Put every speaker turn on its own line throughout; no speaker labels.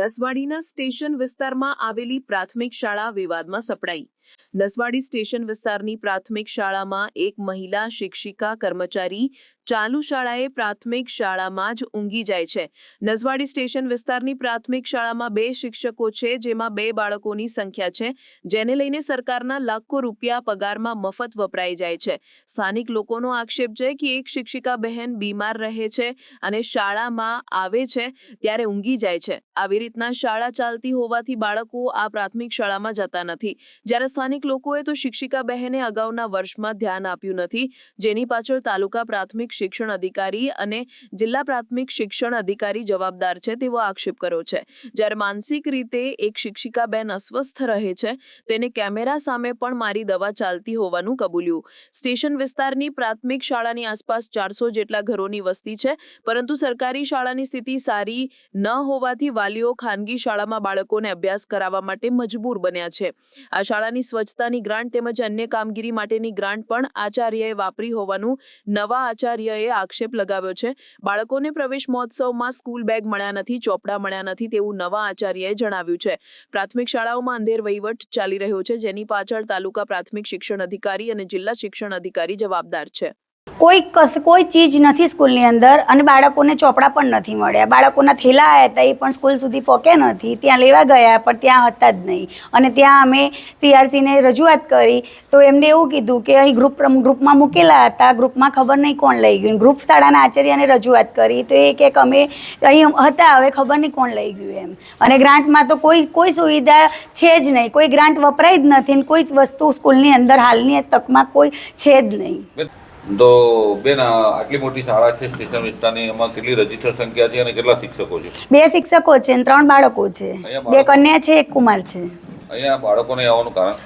નસવાડીના station વિસ્તારમાં આવેલી પ્રાથમિક શાળા વિવાદમાં સપડાઈ. નસવાડી સ્ટેશન વિસ્તારની પ્રાથમિક શાળામાં એક મહિલા શિક્ષિકા કર્મચારી ચાલુ શાળાએ પ્રાથમિક શાળામાં જ ઊંઘી જાય છે. નસવાડી સ્ટેશન વિસ્તારની પ્રાથમિક શાળામાં બે શિક્ષકો છે, જેમાં બે બાળકોની સંખ્યા છે, જેને લઈને સરકારના લાખો રૂપિયા પગારમાં મફત વપરાઈ જાય છે. સ્થાનિક લોકોનો આક્ષેપ છે કે એક શિક્ષિકા બહેન બીમાર રહે છે અને શાળામાં આવે છે ત્યારે ઊંઘી જાય છે. આવી રીતના શાળા ચાલતી હોવાથી બાળકો આ પ્રાથમિક શાળામાં જતા નથી. જ્યારે સ્થાનિક લોકોએ તો શિક્ષિકા બહેને અગાઉના વર્ષમાં ધ્યાન આપ્યું નથી. જેની પાછળ તાલુકા પ્રાથમિક શિક્ષણ અધિકારી અને જિલ્લા પ્રાથમિક શિક્ષણ અધિકારી જવાબદાર છે તેવો આક્ષેપ કર્યો છે. જ્યારે માનસિક રીતે એક શિક્ષિકા બેન અસ્વસ્થ રહે છે, તેને કેમેરા સામે પણ મારી દવા ચાલતી હોવાનું કબૂલ્યું. સ્ટેશન વિસ્તારની પ્રાથમિક શાળાની આસપાસ ચારસો જેટલા ઘરોની વસ્તી છે, પરંતુ સરકારી શાળાની સ્થિતિ સારી ન હોવાથી વાલીઓ ખાનગી શાળામાં બાળકોને અભ્યાસ કરાવવા માટે મજબૂર બન્યા છે. આ શાળાની સ્વચ્છતાની ગ્રાન્ટ તેમજ અન્ય કામગીરી માટેની ગ્રાન્ટ પણ આચાર્યએ વાપરી હોવાનું નવા આચાર્યએ આક્ષેપ લગાવ્યો છે. બાળકોને પ્રવેશ મહોત્સવમાં સ્કૂલ બેગ મળ્યા નથી, ચોપડા મળ્યા નથી તેવું નવા આચાર્યએ જણાવ્યું છે. પ્રાથમિક શાળાઓમાં અંધેર વહીવટ ચાલી રહ્યો છે, જેની પાછળ તાલુકા પ્રાથમિક શિક્ષણ અધિકારી અને જિલ્લા શિક્ષણ અધિકારી જવાબદાર છે.
કોઈ કસ, કોઈ ચીજ નથી સ્કૂલની અંદર અને બાળકોને ચોપડા પણ નથી મળ્યા. બાળકોના થેલા આવ્યા હતા એ પણ સ્કૂલ સુધી પહોંચ્યા નથી. ત્યાં લેવા ગયા પણ ત્યાં હતા જ નહીં. અને ત્યાં અમે સીઆરસીને રજૂઆત કરી તો એમને એવું કીધું કે અહીં ગ્રુપ ગ્રુપમાં મૂકેલા હતા. ગ્રુપમાં ખબર નહીં કોણ લઈ ગયું. ગ્રુપ શાળાના આચાર્યને રજૂઆત કરી તો એ કે અમે અહીં હતા, હવે ખબર નહીં કોણ લઈ ગયું એમ. અને ગ્રાન્ટમાં તો કોઈ કોઈ સુવિધા છે જ નહીં. કોઈ ગ્રાન્ટ વપરાય જ નથી કોઈ જ વસ્તુ સ્કૂલની અંદર હાલની તકમાં કોઈ છે જ નહીં.
તો બેન આટલી મોટી શાળા છે સ્ટેશન વિસ્તારની એમાં કેટલી રજિસ્ટર સંખ્યા છે અને કેટલા શિક્ષકો છે?
બે શિક્ષકો છે ત્રણ બાળકો છે. બે કન્યા છે એક કુમાર છે.
અહીંયા બાળકોને આવવાનું કારણ?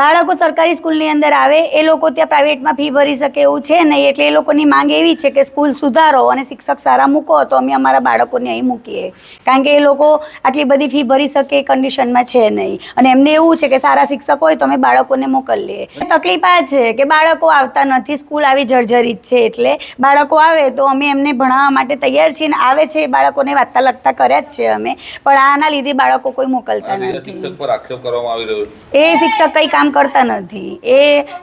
બાળકો સરકારી સ્કૂલની અંદર આવે એ લોકો ત્યાં પ્રાઇવેટમાં ફી ભરી શકે એવું છે નહીં? એટલે એ લોકોની માંગ એવી છે કે સ્કૂલ સુધારો અને શિક્ષક સારા મૂકો તો અમે અમારા બાળકોને અહીં મૂકીએ. કારણ કે એ લોકો આટલી બધી ફી ભરી શકે એ કન્ડિશનમાં છે નહીં. અને એમને એવું છે કે સારા શિક્ષક હોય તો અમે બાળકોને મોકલીએ. તકલીફ આ છે કે બાળકો આવતા નથી સ્કૂલ આવી જર્જરિત છે એટલે બાળકો આવે તો અમે એમને ભણાવવા માટે તૈયાર છીએ ને આવે છે એ બાળકોને વાંચતા લખતા કર્યા જ છે અમે. પણ આના લીધે બાળકો કોઈ મોકલતા નથી. એ શિક્ષક કંઈ કામ કરતા નથી. એ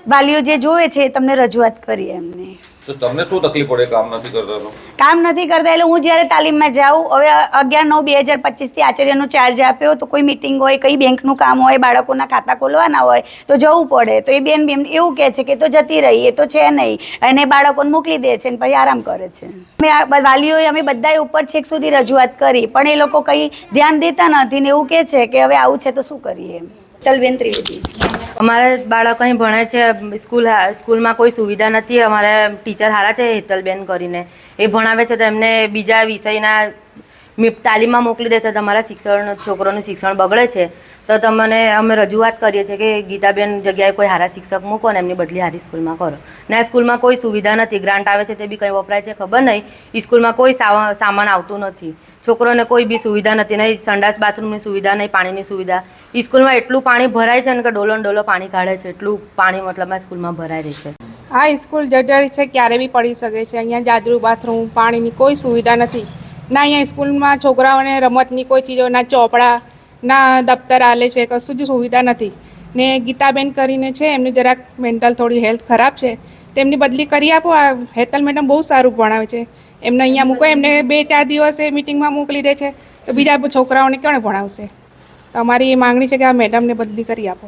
વાલીઓ જે જોવે છે એ તમને રજૂઆત કરી એમને.
તો તમને શું તકલીફ પડે કામ નથી કરતા તો
કામ નથી કરતા એટલે હું જ્યારે તાલીમમાં જાઉં હવે અગિયાર નવ બે હજાર પચીસથી આચાર્યનો ચાર્જ આપ્યો તો કોઈ મિટિંગ હોય કઈ બેંકનું કામ હોય બાળકોના ખાતા ખોલવાના હોય તો જવું પડે. તો એ બેન બેન એવું કહે છે કે તો જતી રહી એ તો છે નહીં. અને બાળકોને મોકલી દે છે ને પછી આરામ કરે છે. અમે આ વાલીઓએ અમે બધાએ ઉપર છેક સુધી રજૂઆત કરી પણ એ લોકો કંઈ ધ્યાન દેતા નથી ને એવું કહે છે કે હવે આવું છે તો શું કરીએ એમ. ચલબેન ત્રિવેદી.
અમારા બાળકો અહીં ભણે છે. સ્કૂલ સ્કૂલમાં કોઈ સુવિધા નથી. અમારે ટીચર સારા છે હેતલબેન કરીને. એ ભણાવે છે તો એમને બીજા વિષયના તાલીમમાં મોકલી દે તો તમારા શિક્ષણ છોકરોનું શિક્ષણ બગડે છે. તો તમને અમે રજૂઆત કરીએ છીએ કે ગીતાબેન જગ્યાએ કોઈ સારા શિક્ષક મૂકો ને એમની બદલી સારી સ્કૂલમાં કરો. ને સ્કૂલમાં કોઈ સુવિધા નથી. ગ્રાન્ટ આવે છે તે બી કંઈ વપરાય છે ખબર નહીં. સ્કૂલમાં કોઈ સામાન આવતું નથી. છોકરોને કોઈ બી સુવિધા નથી. નહીં સંડાસ બાથરૂમની સુવિધા, નહીં પાણીની સુવિધા. સ્કૂલમાં એટલું પાણી ભરાય છે ને કે ડોલો ડોલો પાણી કાઢે છે. એટલું પાણી મતલબ સ્કૂલમાં ભરાઈ રહે છે.
આ સ્કૂલ જર્જરિત છે, ક્યારે બી પડી શકે છે. અહીંયા જાદરું બાથરૂમ, પાણીની કોઈ સુવિધા નથી. ના, અહીંયા સ્કૂલમાં છોકરાઓને રમતની કોઈ ચીજો, ના ચોપડા, ના દફતર આલે છે, કશું જ સુવિધા નથી. ને ગીતાબેન કરીને છે, એમની જરાક મેન્ટલ થોડી હેલ્થ ખરાબ છે. તેમની બદલી કરી આપો, આ હેતલ મેડમ બહુ સારું ભણાવે છે. એમને અહીંયા મૂકો, એમને બે ચાર દિવસે મિટિંગમાં મોકલી દે છે. તો બીજા છોકરાઓને કોણ ભણાવશે? તો અમારી એ માંગણી છે કે આ મેડમને બદલી કરી આપો.